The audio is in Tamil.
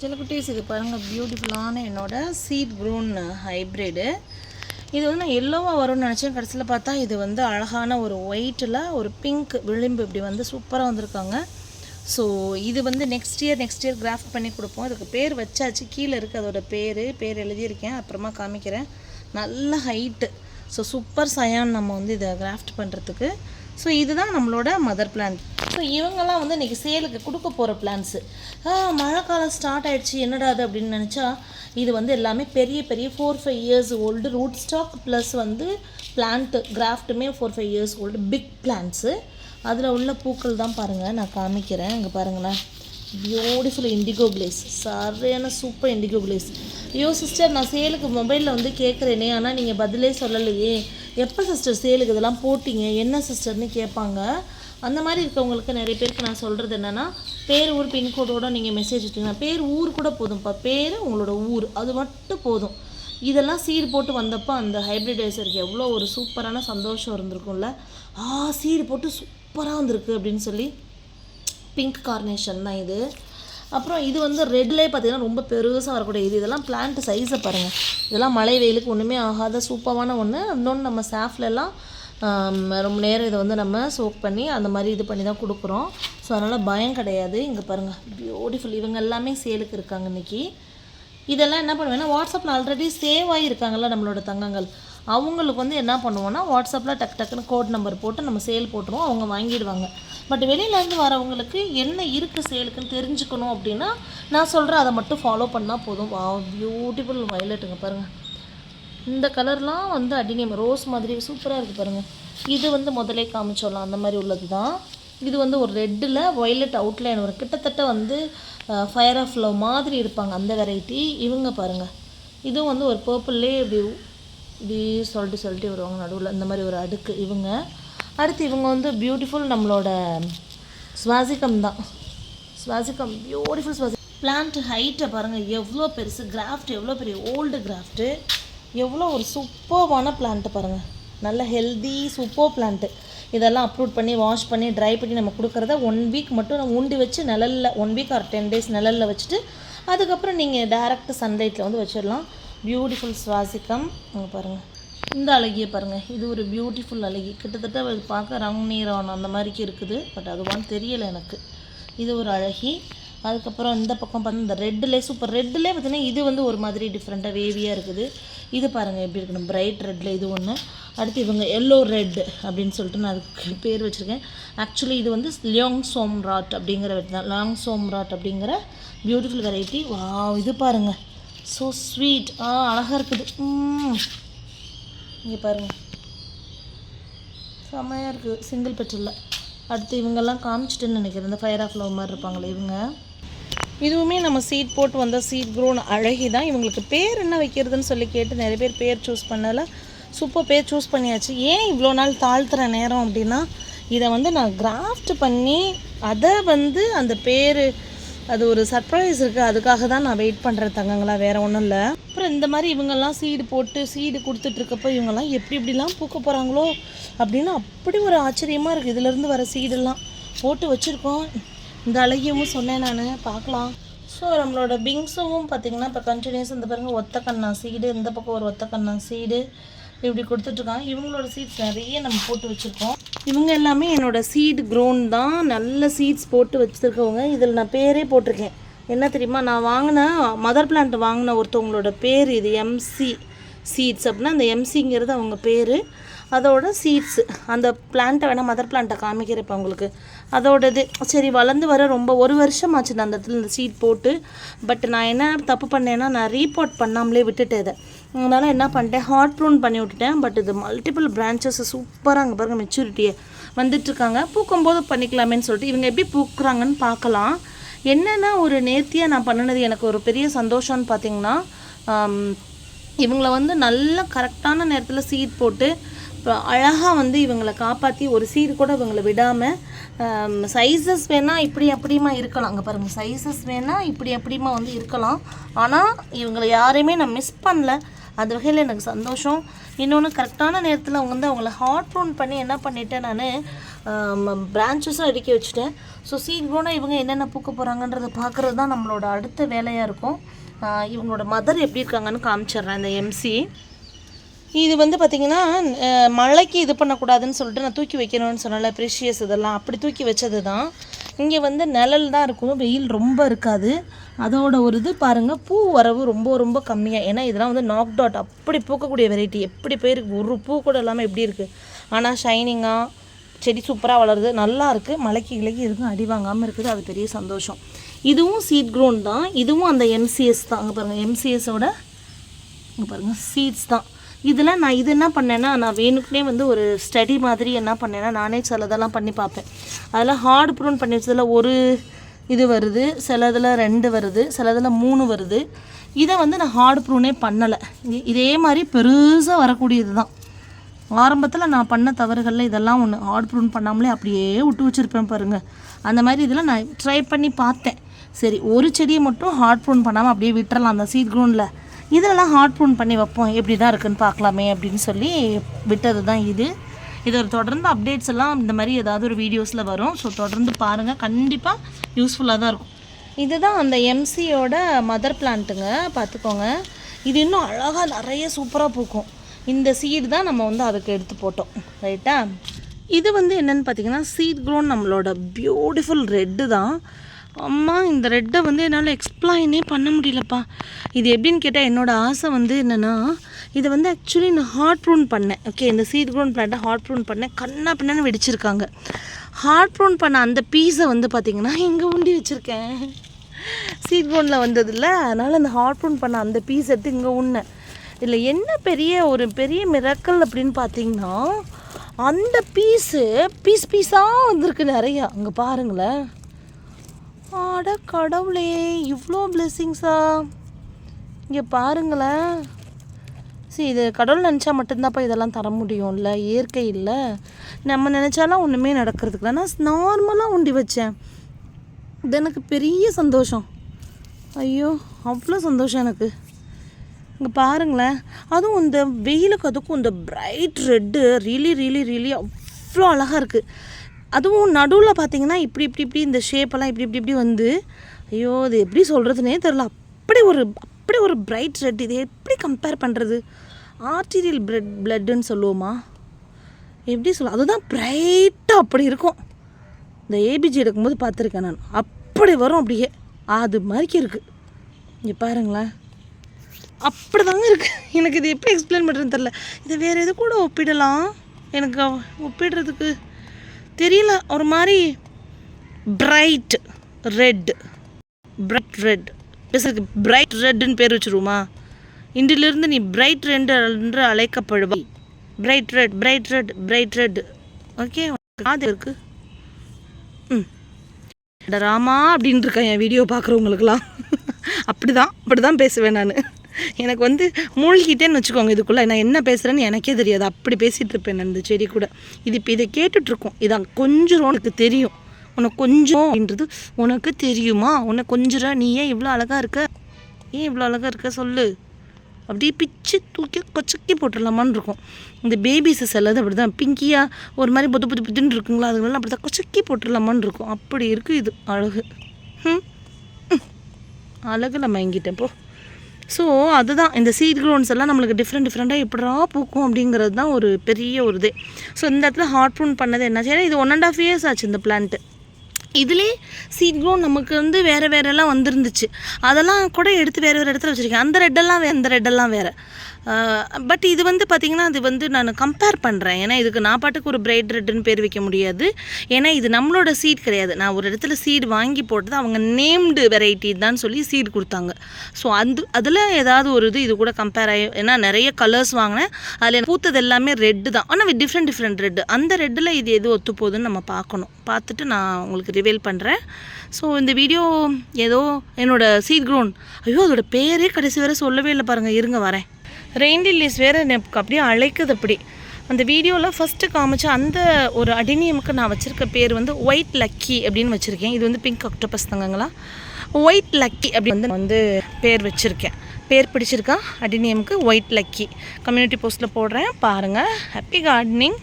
சிலக்குட்டீஸ் இது பாருங்கள் பியூட்டிஃபுல்லான என்னோட சீட் க்ரூன் ஹைப்ரிடு இது வந்து நான் எல்லோவாக வரும்னு நினச்சேன். கடைசியில் பார்த்தா இது வந்து அழகான ஒரு ஒயிட்டில் ஒரு பிங்க் விளிம்பு இப்படி வந்து சூப்பராக வந்திருக்காங்க. ஸோ இது வந்து next year next year graft பண்ணி கொடுப்போம். இதுக்கு பேர் வச்சாச்சு. கீழே இருக்குது அதோட பேர். பேர் எழுதியிருக்கேன். அப்புறமா காமிக்கிறேன். நல்ல ஹைட்டு ஸோ சூப்பர் சயான் நம்ம வந்து இதை கிராஃப்ட் பண்ணுறதுக்கு ஸோ இதுதான் நம்மளோட மதர் பிளான் ஸோ இவங்கெல்லாம் வந்து இன்றைக்கி சேலுக்கு கொடுக்க போகிற பிளான்ஸு மழை காலம் ஸ்டார்ட் ஆகிடுச்சு என்னடா அது அப்படின்னு நினச்சா இது வந்து எல்லாமே பெரிய பெரிய four five years old root stock plus வந்து plant கிராஃப்ட்டுமே four five years old big plants அதில் உள்ள பூக்கள் தான் பாருங்கள் நான் காமிக்கிறேன். இங்கே பாருங்களேன் பியூட்டிஃபுல் இண்டிகோ கிளேஸ் சரியான சூப்பர் இண்டிகோ கிளேஸ் ஐயோ சிஸ்டர் நான் சேலுக்கு மொபைலில் வந்து கேட்குறேனே ஆனால் நீங்கள் பதிலே சொல்லலையே. எப்போ சிஸ்டர் சேலுக்கு இதெல்லாம் போட்டிங்க? என்ன சிஸ்டர்னு கேட்பாங்க அந்த மாதிரி இருக்கவங்களுக்கு நிறைய பேருக்கு நான் சொல்கிறது என்னென்னா பேர் ஊர் பின்கோடோடு நீங்கள் மெசேஜ் விட்டீங்கன்னா பேர் ஊர் கூட போதும்ப்பா. பேர் உங்களோட ஊர். அது மட்டும் போதும். இதெல்லாம் சீர் போட்டு வந்தப்போ அந்த ஹைப்ரிடைசருக்கு எவ்வளோ ஒரு சூப்பரான சந்தோஷம் இருந்திருக்கும்ல. ஆ சீர் போட்டு சூப்பராக வந்திருக்கு அப்படின்னு சொல்லி பிங்க் கார்னேஷன் தான் இது. அப்புறம் இது வந்து ரெட்லேயே பார்த்தீங்கன்னா ரொம்ப பெருசாக வரக்கூடிய இது. இதெல்லாம் பிளான்ட் சைஸை பாருங்கள் இதெல்லாம் மழை வெயிலுக்கு ஒன்றுமே ஆகாத சூப்பரான ஒன்று இன்னொன்று நம்ம சாஃப்லெல்லாம் ரொம்ப நேரம் இதை வந்து நம்ம சோக் பண்ணி அந்த மாதிரி இது பண்ணி தான் கொடுக்குறோம். ஸோ அதனால் பயம் கிடையாது. இங்கே பாருங்கள் பியூட்டிஃபுல் இவங்க எல்லாமே சேலுக்கு இருக்காங்க இன்றைக்கி இதெல்லாம் என்ன பண்ணுவேன்னா வாட்ஸ்அப்பில் ஆல்ரெடி சேவ் ஆகியிருக்காங்கல்ல நம்மளோட தங்கங்கள். அவங்களுக்கு வந்து என்ன பண்ணுவோன்னா வாட்ஸ்அப்பில் டக்கு டக்குன்னு கோட் நம்பர் போட்டு நம்ம சேல் போட்டுருவோம் அவங்க வாங்கிடுவாங்க. பட் வெளியிலேருந்து வரவங்களுக்கு என்ன இருக்குது சேலுக்குன்னு தெரிஞ்சுக்கணும் அப்படின்னா நான் சொல்கிறேன் அதை மட்டும் ஃபாலோ பண்ணால் போதும். வா பியூட்டிஃபுல் வயலட்டுங்க பாருங்கள் இந்த கலர்லாம் வந்து அடினியம் ரோஸ் மாதிரி சூப்பராக இருக்குது பாருங்கள் இது வந்து முதலே காமிச்சோடலாம் அந்த மாதிரி உள்ளது தான் இது வந்து ஒரு ரெட்டில் வயலட் அவுட்லைன் வரும் கிட்டத்தட்ட வந்து ஃபயர் ஆஃப் லவ் மாதிரி இருப்பாங்க அந்த வெரைட்டி இவங்க பாருங்கள் இதுவும் வந்து ஒரு பர்பிள்லே இப்படி இப்படி சொல்லிட்டு சொல்லிட்டு வருவாங்க நடுவில். இந்த மாதிரி ஒரு அடுக்கு இவங்க. அடுத்து இவங்க வந்து பியூட்டிஃபுல் நம்மளோட ஸ்வாசிகம் தான். சுவாசிகம் பியூட்டிஃபுல் சுவாசி பிளான்ட் ஹைட்டை பாருங்கள் எவ்வளோ பெருசு கிராஃப்ட் எவ்வளோ பெரிய ஓல்டு கிராஃப்ட்டு எவ்வளோ ஒரு சூப்பர்வான பிளான்ட்டு பாருங்கள் நல்ல ஹெல்தி சூப்பர் பிளான்ட்டு இதெல்லாம் அப்ரூட் பண்ணி வாஷ் பண்ணி ட்ரை பண்ணி நம்ம கொடுக்குறத ஒன் வீக் மட்டும் நம்ம ஊண்டி வச்சு நிழலில் one week or ten days நிழலில் வச்சுட்டு அதுக்கப்புறம் நீங்கள் டேரெக்ட் சன்லைட்டில் வந்து வச்சிடலாம். பியூட்டிஃபுல் சுவாசிக்கம். அங்கே பாருங்கள் இந்த அழகியை பாருங்கள் இது ஒரு பியூட்டிஃபுல் அழகி. கிட்டத்தட்ட அது பார்க்க ரங் நீரான் அந்த மாதிரிக்கு இருக்குது. பட் அதுவான்னு தெரியலை எனக்கு. இது ஒரு அழகி. அதுக்கப்புறம் இந்த பக்கம் பார்த்தா இந்த ரெட்டிலே சூப்பர் ரெட்டிலே பார்த்தீங்கன்னா இது வந்து ஒரு மாதிரி டிஃப்ரெண்ட்டாக வேவியாக இருக்குது. இது பாருங்கள் எப்படி இருக்கணும்? பிரைட் ரெட்டில் இது ஒன்று அடுத்து இவங்க எல்லோ ரெட் அப்படின்னு சொல்லிட்டு நான் அதுக்கு பேர் வச்சுருக்கேன். ஆக்சுவலி இது வந்து லியோங் சோம் ராட் அப்படிங்கிற தான் லாங் சோம் ராட் அப்படிங்கிற பியூட்டிஃபுல் வெரைட்டி வா இது பாருங்கள் ஸோ ஸ்வீட் ஆ அழகாக இருக்குது. இங்கே பாருங்கள் செம்மையாக இருக்குது சிங்கிள் பெட்ரோலில் அடுத்து இவங்கெல்லாம் காமிச்சிட்டுன்னு நினைக்கிறேன். இந்த ஃபயர் ஆஃப் லவ் மாதிரி இருப்பாங்களே இவங்க. இதுவுமே நம்ம சீட் போட்டு வந்த சீட் க்ரோன் அழகி தான் இவங்களுக்கு பேர் என்ன வைக்கிறதுன்னு சொல்லி கேட்டு நிறைய பேர் பேர் சூஸ் பண்ணல. சூப்பர் பேர் சூஸ் பண்ணியாச்சு. ஏன் இவ்வளோ நாள் தாழ்த்துற நேரம் அப்படின்னா இதை வந்து நான் கிராஃப்ட் பண்ணி அதை வந்து அந்த பேர் அது ஒரு சர்ப்ரைஸ் இருக்குது அதுக்காக தான் நான் வெயிட் பண்ணுறேன் தங்கங்களா வேறு ஒன்றும் இல்லை. அப்புறம் இந்த மாதிரி இவங்கெல்லாம் சீடு போட்டு சீடு கொடுத்துட்ருக்கப்போ இவங்கெல்லாம் எப்படி இப்படிலாம் பூக்க போகிறாங்களோ அப்படின்னு அப்படி ஒரு ஆச்சரியமாக இருக்குது இதுலேருந்து வர சீடெல்லாம் போட்டு வச்சுருக்கோம். இந்த அழகியவும் சொன்னேன் நான் பார்க்கலாம். ஸோ நம்மளோட பிங்ஸும் பார்த்திங்கன்னா இப்போ கண்டினியூஸ் இந்த பாருங்கள் ஒத்த கண்ணா சீடு இந்த பக்கம் ஒரு ஒத்த கண்ணா சீடு இப்படி கொடுத்துட்ருக்காங்க. இவங்களோட சீட்ஸ் நிறைய நம்ம போட்டு வச்சுருக்கோம். இவங்க எல்லாமே என்னோட சீட் க்ரோன் தான். நல்ல சீட்ஸ் போட்டு வச்சுருக்கவங்க. இதில் நான் பேரே போட்டிருக்கேன். என்ன தெரியுமா? நான் வாங்கின மதர் பிளான்ட் வாங்கின ஒருத்தவங்களோட பேர் இது எம்சி சீட்ஸ் அப்படின்னா அந்த எம்சிங்கிறது அவங்க பேர். அதோட சீட்ஸு அந்த பிளான்ட்டை வேணால் மதர் பிளான்ட்டை காமிக்கிறப்ப இப்போ உங்களுக்கு. அதோடது சரி வளர்ந்து வர ரொம்ப ஒரு வருஷம் ஆச்சு நான் அந்த இடத்துல இந்த சீட் போட்டு பட் நான் என்ன தப்பு பண்ணேன்னா நான் ரீபோர்ட் பண்ணாமலே விட்டுட்டேன் இதை. அதனால் என்ன பண்ணிட்டேன் ஹார்ட் ப்ரூன் பண்ணி விட்டுட்டேன் பட் இது மல்டிபிள் பிரான்ச்சஸ் சூப்பராக அங்கே பாருங்கள் மெச்சூரிட்டியை வந்துட்டுருக்காங்க. பூக்கும்போது பண்ணிக்கலாமேன்னு சொல்லிட்டு இவங்க எப்படி பூக்குறாங்கன்னு பார்க்கலாம். என்னென்னா ஒரு நேர்த்தியாக நான் பண்ணினது எனக்கு ஒரு பெரிய சந்தோஷம்னு பார்த்தீங்கன்னா இவங்களை வந்து நல்ல கரெக்டான நேரத்தில் சீட் போட்டு அழகாக வந்து இவங்களை காப்பாற்றி ஒரு சீர் கூட இவங்களை விடாமல் சைஸஸ் வேணால் இப்படி அப்படியுமா இருக்கலாம். அங்கே பாருங்கள் சைஸஸ் வேணால் இப்படி அப்படிமா வந்து இருக்கலாம். ஆனால் இவங்களை யாரையுமே நான் மிஸ் பண்ணல. அந்த வகையில் எனக்கு சந்தோஷம். இன்னொன்று கரெக்டான நேரத்தில் அவங்க வந்து அவங்கள ஹார்ட் ப்ரூன் பண்ணி என்ன பண்ணிட்டேன் நான் பிரான்ச்சஸும் அடுக்கி வச்சுட்டேன். ஸோ சீக்கிரமாக இவங்க என்னென்ன பூக்க போகிறாங்கன்றதை பார்க்குறது தான் நம்மளோட அடுத்த வேலையாக இருக்கும். இவங்களோட மதர் எப்படி இருக்காங்கன்னு காமிச்சிடுறேன் இந்த எம்சி இது வந்து பார்த்திங்கன்னா மழைக்கு இது பண்ணக்கூடாதுன்னு சொல்லிட்டு நான் தூக்கி வைக்கணும்னு சொன்னல ப்ரெஷியஸ் இதெல்லாம். அப்படி தூக்கி வச்சது தான் இங்கே வந்து நிழல் தான் இருக்கும் வெயில் ரொம்ப இருக்காது. அதோட ஒரு இது பாருங்கள் பூ வரவு ரொம்ப ரொம்ப கம்மியாக ஏன்னா இதெல்லாம் வந்து நாக் டாட் அப்படி பூக்கக்கூடிய வெரைட்டி எப்படி போயிருக்கு? ஒரு பூ கூட இல்லாமல் எப்படி இருக்குது ஆனால் ஷைனிங்காக செடி சூப்பராக வளருது நல்லா இருக்குது மலைக்கு கிளைக்கு எதுக்கும் அடி வாங்காமல் இருக்குது அது பெரிய சந்தோஷம். இதுவும் சீட் க்ரோன் தான். இதுவும் அந்த எம்சிஎஸ் தான். அங்கே பாருங்கள் எம்சிஎஸோட இங்கே பாருங்கள் சீட்ஸ் தான். இதில் நான் இது என்ன பண்ணேன்னா நான் வேணுக்குனே வந்து ஒரு ஸ்டடி மாதிரி என்ன பண்ணேன்னா நானே சிலதெல்லாம் பண்ணி பார்ப்பேன். அதில் ஹார்ட் ப்ரூன் பண்ணி வச்சதில் ஒரு இது வருது சிலதில் ரெண்டு வருது சிலதில் மூணு வருது. இதை வந்து நான் ஹார்ட் ப்ரூனே பண்ணலை. இதே மாதிரி பெருசாக வரக்கூடியது தான். ஆரம்பத்தில் நான் பண்ண தவறுகளில் இதெல்லாம் ஒன்று ஹார்ட் ப்ரூன் பண்ணாமலே அப்படியே விட்டு வச்சுருப்பேன் பாருங்கள் அந்த மாதிரி இதெல்லாம் நான் ட்ரை பண்ணி பார்த்தேன். சரி ஒரு செடியை மட்டும் ஹார்ட் ப்ரூன் பண்ணாமல் அப்படியே விட்டுறலாம். அந்த சீட் க்ரூனில் இதெல்லாம் ஹார்ட் ப்ரூன் பண்ணி வைப்போம். எப்படி தான் இருக்குன்னு பார்க்கலாமே அப்படின்னு சொல்லி விட்டது தான் இது இதை தொடர்ந்து அப்டேட்ஸ் எல்லாம் இந்த மாதிரி ஏதாவது ஒரு வீடியோஸில் வரும். ஸோ தொடர்ந்து பாருங்கள் கண்டிப்பாக யூஸ்ஃபுல்லாக தான் இருக்கும். இதுதான் அந்த எம்சியோட மதர் பிளான்ட்டுங்க பார்த்துக்கோங்க. இது இன்னும் அழகாக நிறைய சூப்பராக பூக்கும். இந்த சீடு தான் நம்ம வந்து அதுக்கு எடுத்து போட்டோம். ரைட்டா இது வந்து என்னென்னு பார்த்தீங்கன்னா சீட் க்ரோன் நம்மளோட பியூட்டிஃபுல் ரெட்டு தான். அம்மா இந்த ரெட்டை வந்து என்னால் எக்ஸ்பிளைனே பண்ண முடியலப்பா. இது எப்படின்னு கேட்டால் என்னோடய ஆசை வந்து என்னென்னா இதை வந்து ஆக்சுவலி நான் ஹார்ட் ப்ரூன் பண்ணேன். ஓகே இந்த சீட் க்ரோன் பிளான்ட்டை ஹார்ட் ப்ரூன் பண்ணேன். கண்ணா பின்னான்னு வெடிச்சிருக்காங்க. ஹார்ட் ப்ரூன் பண்ண அந்த பீஸை வந்து பார்த்திங்கன்னா எங்கே உண்டி வச்சுருக்கேன். சீட் க்ரோனில் வந்ததில்ல அதனால் அந்த ஹார்ட் ப்ரூன் பண்ண அந்த பீஸ் எடுத்து இங்கே உண்ணேன். இதில் என்ன பெரிய ஒரு பெரிய மிரக்கல் அப்படின்னு பார்த்தீங்கன்னா அந்த பீஸு பீஸ் பீஸாக வந்திருக்கு நிறையா. அங்கே பாருங்களேன். ஆட கடவுளே இவ்வளோ பிளெஸ்ஸிங்ஸா இங்கே பாருங்களேன். சரி இது கடவுள் நினச்சா மட்டும்தான்ப்பா இதெல்லாம் தர முடியும்ல இயற்கை இல்லை. நம்ம நினச்சாலாம் ஒன்றுமே நடக்கிறதுக்கு நான் நார்மலாக உண்டி வச்சேன். இது எனக்கு பெரிய சந்தோஷம். ஐயோ அவ்வளோ சந்தோஷம் எனக்கு. இங்கே பாருங்களேன். அதுவும் இந்த வெயிலுக்கு அதுக்கும் இந்த bright red really really really அவ்வளோ அழகாக இருக்குது அதுவும் நடுவில் பார்த்தீங்கன்னா இப்படி இப்படி இப்படி இந்த ஷேப்பெல்லாம் இப்படி இப்படி இப்படி வந்து ஐயோ இது எப்படி சொல்கிறதுனே தெரில அப்படி ஒரு அப்படி ஒரு பிரைட் ரெட் இதை எப்படி கம்பேர் பண்ணுறது ஆர்டீரியல் பிளட் பிளட்டுன்னு சொல்லுவோமா? எப்படி சொல்ல அதுதான் பிரைட்டாக அப்படி இருக்கும். இந்த ஏபிஜி எடுக்கும்போது பார்த்துருக்கேன் நான். அப்படி வரும் அப்படியே. அது மாதிரிக்கு இருக்குது இங்கே பாருங்களேன். அப்படி தாங்க இருக்குது எனக்கு இது எப்படி எக்ஸ்பிளைன் பண்ணுறதுன்னு தெரில இதை வேறு எது கூட ஒப்பிடலாம்? எனக்கு ஒப்பிடுறதுக்கு தெரியல ஒரு மாதிரி பிரைட் ரெட் பிரைட் ரெட் பேசுறதுக்கு பிரைட் ரெட்டுன்னு பேர் வச்சுருவோமா? இன்றிலிருந்து நீ பிரைட் ரெட் என்று அழைக்கப்படுவாய் bright red bright red bright red okay காது இருக்கு. ம். ராமா அப்படின்ட்டு இருக்கேன் என் வீடியோ பார்க்குறவங்களுக்குலாம் அப்படி தான் அப்படி தான் பேசுவேன் நான். எனக்கு வந்து மூழ்கிட்டேன்னு வச்சுக்கோங்க இதுக்குள்ளே. நான் என்ன பேசுகிறேன்னு எனக்கே தெரியாது. அப்படி பேசிகிட்டு இருப்பேன் அந்த செடி கூட. இது இப்போ இதை கேட்டுட்ருக்கோம் இதான் கொஞ்சம் உனக்கு தெரியும். உனக்கு கொஞ்சம் அப்படின்றது உனக்கு தெரியுமா? உனக்கு கொஞ்சம் நீ ஏன் இவ்வளோ அழகாக இருக்க? ஏன் இவ்வளோ அழகாக இருக்க சொல்லு. அப்படியே பிச்சு தூக்கி கொச்சக்கி போட்டுடலாமான்னு இருக்கும். இந்த பேபிஸ் சிலது அப்படி தான் பிங்கியாக ஒரு மாதிரி புது புது புதுன்னு இருக்குங்களா? அதுங்களெல்லாம் அப்படி தான் கொச்சக்கி போட்டுடலாமான்னு இருக்கும். அப்படி இருக்குது இது அழகு. ம் ம். அழகு நம்ம எங்கிட்டேன் போ. ஸோ அதுதான். இந்த சீட் க்ரோன்ஸ் எல்லாம் நம்மளுக்கு டிஃப்ரெண்ட் டிஃப்ரெண்ட்டாக எப்படா பூக்கும் அப்படிங்கிறது தான் ஒரு பெரிய ஒரு இது. ஸோ இந்த இடத்துல ஹார்ட் ப்ரூன் பண்ணது என்னாச்சு? ஏன்னா இது ஒன் அண்ட் ஆஃப் இயர்ஸ் ஆச்சு இந்த பிளான்ட்டு இதுலேயே சீட் க்ரோன் நமக்கு வந்து வேறு வேறெல்லாம் வந்துருந்துச்சு. அதெல்லாம் கூட எடுத்து வேறு வேறு இடத்துல வச்சுருக்கேன். அந்த ரெட்டெல்லாம் அந்த ரெட்டெல்லாம் வேறு. பட் இது வந்து பார்த்திங்கன்னா அது வந்து நான் கம்பேர் பண்ணுறேன் ஏன்னா இதுக்கு நான் பாட்டுக்கு ஒரு பிரைட் ரெட்டுன்னு பேர் வைக்க முடியாது. ஏன்னா இது நம்மளோட சீட் கிடையாது. நான் ஒரு இடத்துல சீட் வாங்கி போட்டது அவங்க நேம்டு வெரைட்டி தான் சொல்லி சீட் கொடுத்தாங்க. ஸோ அந்த அதில் ஏதாவது ஒரு இது இது கூட கம்பேர் ஆகி ஏன்னா நிறைய கலர்ஸ் வாங்கினேன். அதில் பூத்தது எல்லாமே ரெட்டு தான். ஆனால் டிஃப்ரெண்ட் டிஃப்ரெண்ட் ரெட்டு அந்த ரெட்டில் இது எது ஒத்து போகுதுன்னு நம்ம பார்க்கணும். பார்த்துட்டு நான் உங்களுக்கு ரிவீல் பண்ணுறேன் ஸோ இந்த வீடியோ ஏதோ என்னோட சீட் க்ரோன் ஐயோ அதோட பேரே கடைசி வரை சொல்லவே இல்லை பாருங்கள் இருங்க வரேன். ரெயின் லில்லிஸ் வேறு எனக்கு அப்படியே அழைக்குது அப்படி. அந்த வீடியோவில் ஃபஸ்ட்டு காமிச்ச அந்த ஒரு அடினியமுக்கு நான் வச்சுருக்க பேர் வந்து ஒயிட் லக்கி அப்படின்னு வச்சுருக்கேன். இது வந்து பிங்க் அக்டோபஸ் தங்கங்களா? ஒயிட் லக்கி அப்படி வந்து வந்து பேர் வச்சுருக்கேன். பேர் பிடிச்சிருக்கா? அடினியமுக்கு ஒயிட் லக்கி கம்யூனிட்டி போஸ்ட்டில் போடுறேன். பாருங்கள் ஹாப்பி கார்டனிங்